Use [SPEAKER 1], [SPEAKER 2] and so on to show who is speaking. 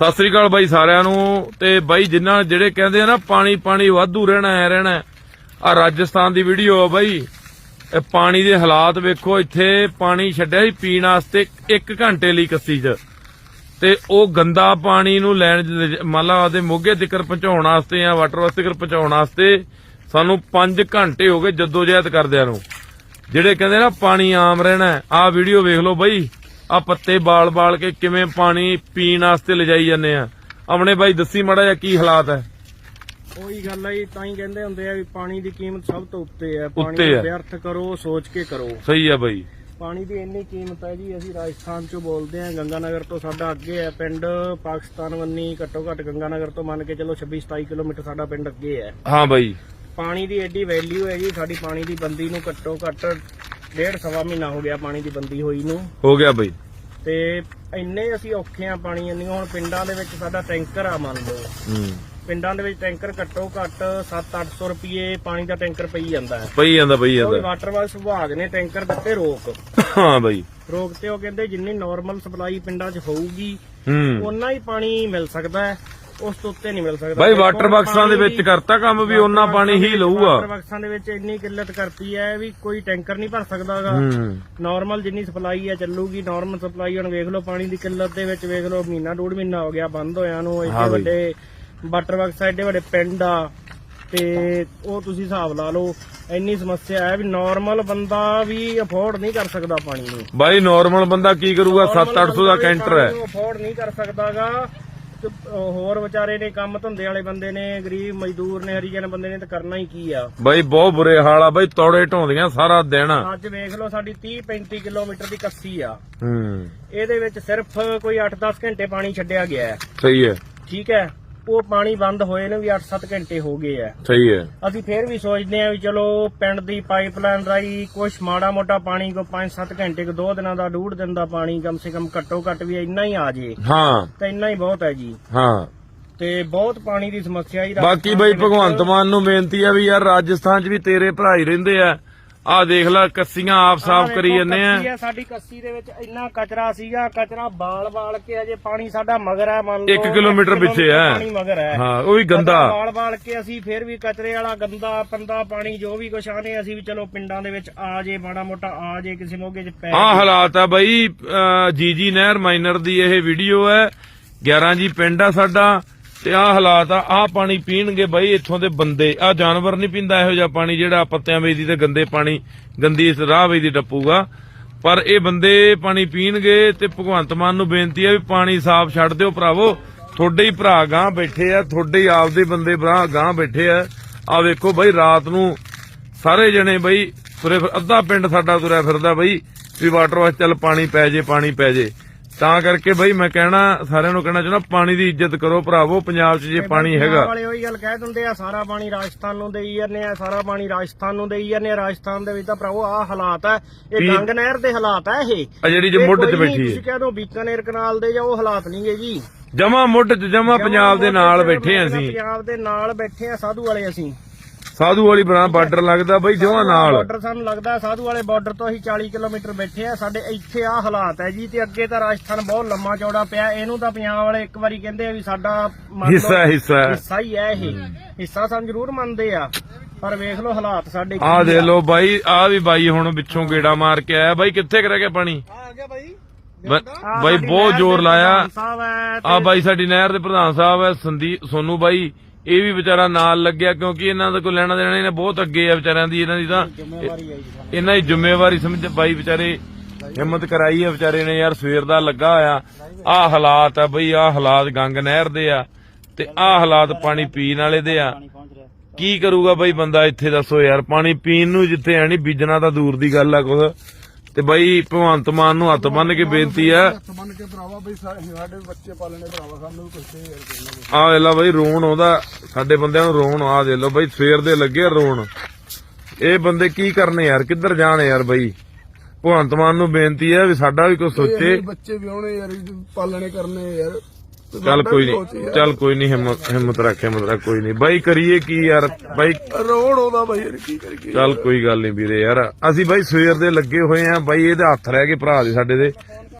[SPEAKER 1] ਸਤਿ ਸ੍ਰੀ ਅਕਾਲ ਬਾਈ ਸਾਰਿਆਂ ਨੂੰ ਤੇ ਬਾਈ ਜਿਨ੍ਹਾਂ ਜਿਹੜੇ ਕਹਿੰਦੇ ਆ ਨਾ, ਪਾਣੀ ਪਾਣੀ ਵਾਧੂ ਰਹਿਣਾ ਹੈ, ਰਹਿਣਾ ਆ ਰਾਜਸਥਾਨ ਦੀ ਵੀਡੀਓ ਆ ਬਾਈ। ਇਹ ਪਾਣੀ ਦੇ ਹਾਲਾਤ ਵੇਖੋ, ਇੱਥੇ ਪਾਣੀ ਛੱਡਿਆ ਸੀ ਪੀਣ ਵਾਸਤੇ 1 ਘੰਟੇ ਲਈ ਕੱਸੀ 'ਚ। ਤੇ ਉਹ ਗੰਦਾ ਪਾਣੀ ਨੂੰ ਲੈਣ ਮੰਨ ਲਾ ਉਹਦੇ ਮੋਗੇ ਤੱਕਰ ਪਹੁੰਚਾਉਣ ਵਾਸਤੇ ਜਾਂ ਵਾਟਰ ਵਾਸਤੇ ਤੱਕਰ ਪਹੁੰਚਾਉਣ ਵਾਸਤੇ ਸਾਨੂੰ 5 ਘੰਟੇ ਹੋ ਗਏ ਜਦੋਜਹਿਦ ਕਰਦਿਆਂ ਨੂੰ। ਜਿਹੜੇ ਕਹਿੰਦੇ ਨਾ, ਪਾਣੀ ਆਮ ਰਹਿਣਾ ਆ ਵੀਡੀਓ ਵੇਖ ਲਓ ਬਾਈ। ਆ ਪੱਤੇ ਬਾਲ-ਬਾਲ ਕੇ ਕਿਵੇਂ ਪਾਣੀ ਪੀਣ ਵਾਸਤੇ ਲਿਜਾਈ ਜਾਂਦੇ ਆ। ਆਪਣੇ ਬਾਈ ਦੱਸੀ ਮੜਾ ਜਿਹਾ ਕੀ ਹਾਲਾਤ ਹੈ
[SPEAKER 2] ਉਹੀ ਗੱਲ ਹੈ ਜੀ ਤਾਂ ਹੀ ਕਹਿੰਦੇ ਹੁੰਦੇ ਆ ਵੀ ਪਾਣੀ ਦੀ ਕੀਮਤ ਸਭ ਤੋਂ ਉੱਤੇ ਹੈ
[SPEAKER 1] ਉੱਤੇ
[SPEAKER 2] ਪਾਣੀ
[SPEAKER 1] ਹੈ।
[SPEAKER 2] ਨੂੰ ਵਿਅਰਥ ਕਰੋ ਸੋਚ ਕੇ ਕਰੋ।
[SPEAKER 1] ਸਹੀ ਆ ਬਾਈ।
[SPEAKER 2] ਪਾਣੀ ਦੀ ਇੰਨੀ ਕੀਮਤ ਹੈ ਜੀ ਅਸੀਂ ਰਾਜਸਥਾਨ ਚੋਂ ਬੋਲਦੇ ਹਾਂ ਗੰਗਾਨਗਰ ਤੋਂ ਸਾਡਾ ਅੱਗੇ ਹੈ ਪਿੰਡ। ਪਾਕਿਸਤਾਨ ਵੰਨੀ ਘੱਟੋ ਘੱਟ ਗੰਗਾਨਗਰ ਤੋਂ ਮੰਨ ਕੇ ਚਲੋ 26 27 ਕਿਲੋਮੀਟਰ ਸਾਡਾ ਪਿੰਡ ਅੱਗੇ ਹੈ
[SPEAKER 1] ਹਾਂ ਬਾਈ।
[SPEAKER 2] ਪਾਣੀ ਦੀ ਐਡੀ ਵੈਲਿਊ ਹੈ ਜੀ ਸਾਡੀ ਪਾਣੀ ਦੀ ਬੰਦੀ ਨੂੰ ਘੱਟੋ ਘੱਟ ਡੇਢ ਸਵਾ ਮਹੀਨਾ ਹੋ ਗਿਆ ਪਾਣੀ ਦੀ ਬੰਦੀ ਹੋਈ ਨੂੰ।
[SPEAKER 1] ਹੋ ਗਿਆ ਬਾਈ।
[SPEAKER 2] ਤੇ ਇੰਨੇ ਅਸੀਂ ਔਖੇ ਆ ਪਾਣੀ ਇੰਨੀ ਹੁਣ ਪਿੰਡਾਂ ਦੇ ਵਿੱਚ ਸਾਡਾ ਟੈਂਕਰ ਆ ਮੰਨ ਲਓ।
[SPEAKER 1] ਹੂੰ।
[SPEAKER 2] ਪਿੰਡਾਂ ਦੇ ਵਿੱਚ ਟੈਂਕਰ ਘੱਟੋ ਘੱਟ 7-800 ਰੁਪਏ ਪਾਣੀ ਦਾ ਟੈਂਕਰ ਪਈ ਜਾਂਦਾ ਹੈ।
[SPEAKER 1] ਪਈ ਜਾਂਦਾ ਪਈ ਜਾਂਦਾ।
[SPEAKER 2] ਵਾਟਰ ਵਰਕਸ ਵਿਭਾਗ ਨੇ ਟੈਂਕਰ ਦਿੱਤੇ ਰੋਕ।
[SPEAKER 1] ਹਾਂ ਬਾਈ।
[SPEAKER 2] ਰੋਕ ਤੇ ਉਹ ਕਹਿੰਦੇ ਜਿੰਨੀ ਨਾਰਮਲ ਸਪਲਾਈ ਪਿੰਡਾਂ 'ਚ ਹੋਊਗੀ
[SPEAKER 1] ਹੂੰ।
[SPEAKER 2] ਓਨਾ ਹੀ ਪਾਣੀ ਮਿਲ ਸਕਦਾ ਹੈ। ਉਸ ਤੋਂ ਉੱਤੇ ਨਹੀਂ ਮਿਲ ਸਕਦਾ।
[SPEAKER 1] ਬਾਈ ਵਾਟਰ ਬਾਕਸਾਂ ਦੇ ਵਿੱਚ ਕਰਤਾ ਕੰਮ ਵੀ ਉਹਨਾਂ ਪਾਣੀ ਹੀ ਲਊਗਾ।
[SPEAKER 2] ਵਾਟਰ ਬਾਕਸਾਂ ਦੇ ਵਿੱਚ ਇੰਨੀ ਕਿੱਲਤ ਕਰਤੀ ਹੈ ਵੀ ਕੋਈ ਟੈਂਕਰ ਨਹੀਂ ਭਰ ਸਕਦਾਗਾ ਨਾਰਮਲ ਜਿੰਨੀ ਸਪਲਾਈ ਹੈ ਚੱਲੂਗੀ ਨਾਰਮਲ ਸਪਲਾਈ ਹੁਣ ਵੇਖ ਲਓ ਪਾਣੀ ਦੀ ਕਿੱਲਤ ਦੇ ਵਿੱਚ ਵੇਖ ਲਓ ਮਹੀਨਾ ਡੂਢ ਮਹੀਨਾ ਹੋ ਗਿਆ ਬੰਦ ਹੋਇਆ ਨੂੰ
[SPEAKER 1] ਬਈ।
[SPEAKER 2] ਵੱਡੇ ਵਾਟਰ ਬਾਕਸ ਐਡੇ ਵੱਡੇ ਪਿੰਡ ਆ ਤੇ ਉਹ ਤੁਸੀਂ ਹਿਸਾਬ ਲਾ ਲਓ ਇੰਨੀ ਸਮੱਸਿਆ ਹੈ ਵੀ ਨਾਰਮਲ ਬੰਦਾ ਵੀ ਅਫੋਰਡ ਨਹੀਂ ਕਰ ਸਕਦਾ ਪਾਣੀ ਨੂੰ।
[SPEAKER 1] ਬਾਈ ਨਾਰਮਲ ਬੰਦਾ ਕੀ ਕਰੂਗਾ? 7-800 ਦਾ ਕੈਂਟਰ ਹੈ।
[SPEAKER 2] ਅਫੋਰਡ ਨਹੀਂ ਕਰ ਸਕਦਾਗਾ ਹੋਰ ਵਿਚਾਰੇ ਨੇ ਕੰਮ ਧੰਦੇ ਵਾਲੇ ਬੰਦੇ ਨੇ ਗਰੀਬ ਮਜ਼ਦੂਰ ਨੇ ਹਰੀਜਨ ਬੰਦੇ ਨੇ ਤਾਂ ਕਰਨਾ ਹੀ ਕੀ ਆ?
[SPEAKER 1] ਬਾਈ ਬਹੁਤ ਬੁਰੇ ਹਾਲ ਆ ਬਾਈ ਤੌੜੇ ਢੋਂਦੀਆਂ ਸਾਰਾ ਦਿਨ।
[SPEAKER 2] ਅੱਜ ਵੇਖ ਲਓ ਸਾਡੀ 30 35 ਕਿਲੋਮੀਟਰ ਦੀ ਕੱਸੀ ਆ।
[SPEAKER 1] ਹੂੰ।
[SPEAKER 2] ਇਹਦੇ ਵਿੱਚ ਸਿਰਫ ਕੋਈ 8-10 ਘੰਟੇ ਪਾਣੀ ਛੱਡਿਆ ਗਿਆ। ਹੈ
[SPEAKER 1] ਸਹੀ ਹੈ।
[SPEAKER 2] ਠੀਕ ਹੈ। ਉਹ ਪਾਣੀ ਬੰਦ ਹੋਏ ਨੇ ਵੀ 8-7 ਘੰਟੇ ਹੋ ਗਏ ਆ।
[SPEAKER 1] ਸਹੀ ਹੈ।
[SPEAKER 2] ਅਸੀਂ ਫੇਰ ਵੀ ਸੋਚਦੇ ਆ ਵੀ ਚਲੋ ਪਿੰਡ ਦੀ ਪਾਈਪਲਾਈਨ ਰਾਈ ਕੁਛ ਮਾੜਾ ਮੋਟਾ ਪਾਣੀ ਕੋ 5-7 ਘੰਟੇ ਕੋ 2 ਦਿਨਾਂ ਦਾ ਡੂਢ ਦਿਨ ਦਾ ਪਾਣੀ ਕਮ ਸੇ ਕਮ ਘੱਟੋ ਘੱਟ ਵੀ ਇੰਨਾ ਹੀ ਆ ਜੇ।
[SPEAKER 1] ਹਾਂ।
[SPEAKER 2] ਤਾਂ ਇੰਨਾ ਹੀ ਬਹੁਤ ਹੈ ਜੀ।
[SPEAKER 1] ਹਾਂ।
[SPEAKER 2] ਤੇ ਬਹੁਤ ਪਾਣੀ ਦੀ ਸਮੱਸਿਆ ਹੀ
[SPEAKER 1] ਬਾਕੀ ਬਈ ਭਗਵੰਤ ਮਾਨ ਨੂੰ ਬੇਨਤੀ ਆ ਵੀ ਯਾਰ ਰਾਜਸਥਾਨ 'ਚ ਵੀ ਤੇਰੇ ਭਰਾ ਹੀ ਰਹਿੰਦੇ ਆ। ਆਹ ਦੇਖ ਲੈ ਕੱਸੀਆਂ ਆਪ ਸਾਫ਼ ਕਰੀ ਜਾਂਦੇ ਆ।
[SPEAKER 2] ਸਾਡੀ ਕੱਸੀ ਦੇ ਵਿੱਚ ਇੰਨਾ ਕਚਰਾ ਸੀਗਾ ਕਚਰਾ ਬਾਲ-ਬਾਲ ਕੇ ਅਜੇ ਪਾਣੀ ਸਾਡਾ ਮਗਰ ਹੈ ਮੰਨ ਲਓ
[SPEAKER 1] ਇੱਕ ਕਿਲੋਮੀਟਰ
[SPEAKER 2] ਇੱਕ
[SPEAKER 1] ਪਿੱਛੇ ਹੈ।
[SPEAKER 2] ਪਾਣੀ ਮਗਰ ਹੈ।
[SPEAKER 1] ਹਾਂ ਉਹ ਵੀ ਗੰਦਾ।
[SPEAKER 2] ਬਾਲ-ਬਾਲ ਕੇ ਅਸੀਂ ਫੇਰ ਵੀ ਕਚਰੇ ਵਾਲਾ ਗੰਦਾ ਪੰਦਾ ਪਾਣੀ ਜੋ ਵੀ ਕੁਛ ਆਨੇ ਅਸੀਂ ਵੀ ਚਲੋ ਪਿੰਡਾਂ ਦੇ ਵਿੱਚ ਆ ਜੇ ਮਾੜਾ ਮੋਟਾ ਆ ਜੇ ਕਿਸੇ ਮੋਗੇ 'ਚ ਪੈ
[SPEAKER 1] ਆਹ
[SPEAKER 2] ਜੇ।
[SPEAKER 1] ਹਾਲਾਤ ਆ ਬਈ ਜੀਜੀ ਨਹਿਰ ਮਾਈਨਰ ਦੀ ਇਹ ਵੀਡੀਓ ਹੈ। 11 ਜੀ ਪਿੰਡ ਆ ਸਾਡਾ। ਤੇ ਆਹ ਹਾਲਾਤ ਆ, ਆਹ ਪਾਣੀ ਪੀਣਗੇ ਬਈ, ਇੱਥੋਂ ਦੇ ਬੰਦੇ। ਆਹ ਜਾਨਵਰ ਨਹੀਂ ਪੀਂਦਾ ਇਹੋ ਜਿਹਾ ਪਾਣੀ ਜਿਹੜਾ ਪੱਤਿਆਂ ਵੇਚਦੀ ਤੇ ਗੰਦੇ ਪਾਣੀ, ਗੰਦੀ ਇਸ ਰਾਹ ਵੇਚਦੀ ਟੱਪੂਗਾ। ਪਰ ਇਹ ਬੰਦੇ ਪਾਣੀ ਪੀਣਗੇ ਤੇ ਭਗਵੰਤ ਮਾਨ ਨੂੰ ਬੇਨਤੀ ਹੈ ਵੀ ਪਾਣੀ ਸਾਫ਼ ਛੱਡ ਦਿਓ ਭਰਾਵੋ। ਤੁਹਾਡੇ ਹੀ ਭਰਾ ਗਾਂ ਬੈਠੇ ਆ, ਤੁਹਾਡੇ ਹੀ ਆਪਦੇ ਬੰਦੇ ਭਰਾ ਗਾਂ ਬੈਠੇ ਆ। ਆ ਵੇਖੋ ਬਈ, ਰਾਤ ਨੂੰ ਸਾਰੇ ਜਣੇ ਬਈ ਤੁਰੇ ਅੱਧਾ ਪਿੰਡ ਸਾਡਾ ਤੁਰਿਆ ਫਿਰਦਾ ਬਈ ਵੀ ਵਾਟਰ ਵਾਸ ਚੱਲ ਪਾਣੀ ਪੈ ਜੇ, ਪਾਣੀ ਪੈ ਜੇ। ਤਾਂ ਕਰਕੇ ਬਈ ਮੈਂ ਕਹਿਣਾ ਸਾਰਿਆਂ ਨੂੰ ਕਹਿਣਾ ਚਾਹੁੰਦਾ ਪਾਣੀ ਦੀ ਇੱਜ਼ਤ ਕਰੋ ਭਰਾਵੋ ਪੰਜਾਬ 'ਚ ਜੇ ਪਾਣੀ ਹੈਗਾ।
[SPEAKER 2] ਵਾਲੇ ਉਹੀ ਗੱਲ ਕਹਿ ਦਿੰਦੇ ਆ ਸਾਰਾ ਪਾਣੀ ਰਾਜਸਥਾਨ ਨੂੰ ਦੇਈ ਜਾਂਦੇ ਆ ਸਾਰਾ ਪਾਣੀ ਰਾਜਸਥਾਨ ਨੂੰ ਦੇਈ ਜਾਂਦੇ ਆ ਰਾਜਸਥਾਨ ਦੇ ਵਿੱਚ ਤਾਂ ਭਰਾਵੋ ਆਹ ਹਾਲਾਤ ਆ ਇਹ ਗੰਗ ਨਹਿਰ ਦੇ ਹਾਲਾਤ ਆ ਇਹ।
[SPEAKER 1] ਆ ਜਿਹੜੀ ਜੇ ਮੁੱਢ 'ਚ ਬੈਠੀ
[SPEAKER 2] ਤੁਸੀਂ
[SPEAKER 1] ਹੈ।
[SPEAKER 2] ਕਹਿ ਦੋ ਬੀਕਾਨੇਰ ਕਨਾਲ ਦੇ ਜਾਂ ਉਹ ਹਾਲਾਤ ਨਹੀਂਗੇ ਜੀ।
[SPEAKER 1] ਜਮਾ ਮੁੱਢ 'ਚ ਜਮਾ ਪੰਜਾਬ ਦੇ ਨਾਲ ਬੈਠੇ ਆ ਅਸੀਂ।
[SPEAKER 2] ਪੰਜਾਬ ਦੇ ਨਾਲ ਬੈਠੇ ਆ ਸਾਧੂ ਵਾਲੇ ਅਸੀਂ।
[SPEAKER 1] ਸਾਧੂ ਵਾਲੀ ਬਣਾ ਬਾਰਡਰ ਲੱਗਦਾ ਬਈ ਜਮਾ ਨਾਲ।
[SPEAKER 2] ਬਾਰਡਰ ਸਾਨੂੰ ਲੱਗਦਾ ਸਾਧੂ ਵਾਲੇ ਬਾਰਡਰ ਤੋਂ ਅਸੀਂ 40 ਕਿਲੋਮੀਟਰ ਬੈਠੇ ਆ ਸਾਡੇ ਇੱਥੇ ਆ ਹਾਲਾਤ ਹੈ ਜੀ ਤੇ ਅੱਗੇ ਤਾਂ ਰਾਜਸਥਾਨ ਬਹੁਤ ਲੰਮਾ ਚੌੜਾ ਪਿਆ ਇਹਨੂੰ ਤਾਂ ਪੰਜਾਬ ਵਾਲੇ ਇੱਕ ਵਾਰੀ ਕਹਿੰਦੇ ਆ ਵੀ ਸਾਡਾ ਮੰਨ ਲਓ
[SPEAKER 1] ਹਿੱਸਾ ਹਿੱਸਾ
[SPEAKER 2] ਹਿੱਸਾ ਹੀ ਹੈ ਇਹ। ਹਿੱਸਾ ਸਾਨੂੰ ਜ਼ਰੂਰ ਮੰਨਦੇ ਆ ਪਰ ਵੇਖ ਲਓ ਹਾਲਾਤ ਸਾਡੇ ਕੀ
[SPEAKER 1] ਆ। ਦੇ। ਲੋ ਬਾਈ ਆ ਵੀ ਬਾਈ ਹੁਣ ਪਿੱਛੋਂ ਗੇੜਾ ਮਾਰ ਕੇ ਆਇਆ। ਬਾਈ ਕਿੱਥੇ ਕਰ ਗਿਆ ਪਾਣੀ?
[SPEAKER 2] ਆ ਗਿਆ ਬਾਈ।
[SPEAKER 1] ਬਾਈ ਬਹੁਤ ਜ਼ੋਰ ਲਾਇਆ। ਆ ਬਾਈ ਸਾਡੀ ਨਹਿਰ ਦੇ ਪ੍ਰਧਾਨ ਸਾਹਿਬ ਹੈ ਸੰਦੀਪ ਸੋਨੂ ਬਾਈ। ਇਹ ਵੀ ਵਿਚਾਰਾ ਨਾਲ ਲੱਗਿਆ ਕਿਉਂਕਿ ਇਹਨਾਂ ਦਾ ਕੋਈ ਲੈਣਾ ਦੇਣਾ ਇਹਨਾਂ ਬਹੁਤ ਅੱਗੇ ਆ ਵਿਚਾਰਿਆਂ ਦੀ ਇਹਨਾਂ ਦੀ ਤਾਂ। ਇਹਨਾਂ ਦੀ ਜ਼ਿੰਮੇਵਾਰੀ ਸਮਝ ਬਾਈ ਵਿਚਾਰੇ ਹਿੰਮਤ ਕਰਾਈ ਹੈ ਵਿਚਾਰੇ ਨੇ ਯਾਰ ਸਵੇਰ ਦਾ ਲੱਗਾ ਹੋਇਆ। ਆ ਹਾਲਾਤ ਆ ਬਈ ਆ ਹਾਲਾਤ ਗੰਗ ਨਹਿਰ ਦੇ ਆ ਤੇ ਆ ਹਾਲਾਤ ਪਾਣੀ ਪੀਣ ਵਾਲੇ ਦੇ ਆ। ਕੀ ਕਰੂਗਾ ਬਈ ਬੰਦਾ ਇੱਥੇ ਦੱਸੋ ਯਾਰ ਪਾਣੀ ਪੀਣ ਨੂੰ ਜਿੱਥੇ ਨਹੀਂ ਬੀਜਣਾ ਤਾਂ ਦੂਰ ਦੀ ਗੱਲ ਆ ਕੁਛ। ਤੇ ਬਈ ਭਗਵੰਤ ਮਾਨ ਨੂੰ ਹੱਥ ਬੰਨ ਕੇ ਬੇਨਤੀ ਆ।
[SPEAKER 3] ਹੱਥ ਬੰਨ ਕੇ ਭਰਾਵਾ ਬਈ ਸਾ- ਸਾਡੇ ਬੱਚੇ ਪਾਲਣੇ ਭਰਾਵਾ ਸਾਨੂੰ ਵੀ ਕੁਛ ਯਾਰ ਕਹਿਣਾ
[SPEAKER 1] ਆ ਵੇਲਾ ਬਈ ਰੋਣ ਆਉਂਦਾ ਸਾਡੇ ਬੰਦਿਆਂ ਨੂੰ ਰੋਣ ਆ ਦੇ ਲੋ ਬਈ ਸਵੇਰ ਦੇ ਲੱਗੇ ਆ ਰੋਣ। ਇਹ ਬੰਦੇ ਕੀ ਕਰਨੇ ਯਾਰ ਕਿੱਧਰ ਜਾਣ ਯਾਰ ਬਈ? ਭਗਵੰਤ ਮਾਨ ਨੂੰ ਬੇਨਤੀ ਹੈ ਵੀ ਸਾਡਾ ਵੀ ਕੁਝ ਸੋਚੇ।
[SPEAKER 3] ਬੱਚੇ ਵਿਆਹਣੇ ਯਾਰ ਪਾਲਣੇ ਕਰਨੇ ਯਾਰ।
[SPEAKER 1] ਚੱਲ ਕੋਈ ਨਹੀਂ। ਚੱਲ ਕੋਈ ਨਹੀਂ ਹਿੰਮਤ ਹਿੰਮਤ ਰੱਖ ਹਿੰਮਤ ਰੱਖ ਕੋਈ ਨਹੀਂ ਬਾਈ ਕਰੀਏ ਕੀ ਯਾਰ? ਬਾਈ
[SPEAKER 3] ਰੋਡ ਉਹਦਾ ਬਈ ਯਾਰ ਕੀ ਕਰੀਏ?
[SPEAKER 1] ਚੱਲ ਕੋਈ ਗੱਲ ਨਹੀਂ ਵੀਰੇ ਯਾਰ। ਅਸੀਂ ਬਾਈ ਸਵੇਰ ਦੇ ਲੱਗੇ ਹੋਏ ਆ ਬਾਈ ਇਹਦੇ ਹੱਥ ਰਹਿ ਗਏ ਭਰਾ ਦੇ ਸਾਡੇ ਦੇ।